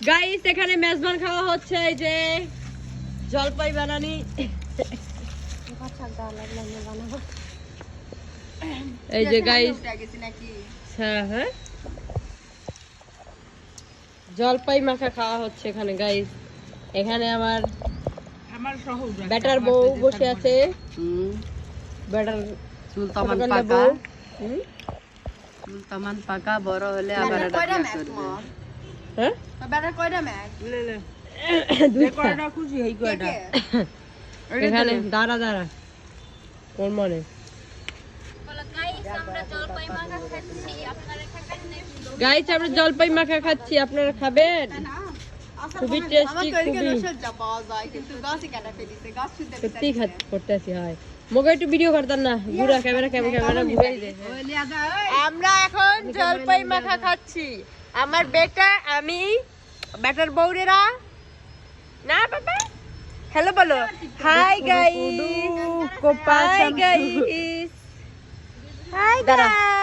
Guys এখানে মেজবান খাওয়া হচ্ছে এই যে জলপাই বানানি। এই যে গাইস হ্যাঁ হ্যাঁ। জলপাই মাখা খাওয়া হচ্ছে এখানে গাইস এখানে আমার আমার ব্যাটার বউ বসে আছে। ব্যাটার চুল পাকা। তামান পাকা বড় হলে আবার এটা হ্যাঁ? লে লে। দুই কয়টা খুশি কয়টা? এখানে দাঁড়া দাঁড়া। কোন মনে। গাইস আমরা জলপাই মাখা খাচ্ছি। আপনারা খাবেন? খুবই টেস্টি খুবই। সত্যি খাচ্ছি করতে আছি হয়। মোকে একটু ভিডিও করতাম না। বুড়া ক্যামেরা ক্যামেরা ক্যামেরা ঘুরাই দে। আমরা এখন জলপাই মাখা খাচ্ছি। আমার বেটা আমি বেটার বৌরেরা না বাবা? হ্যালো বলো। Hi guys hi guys hi guys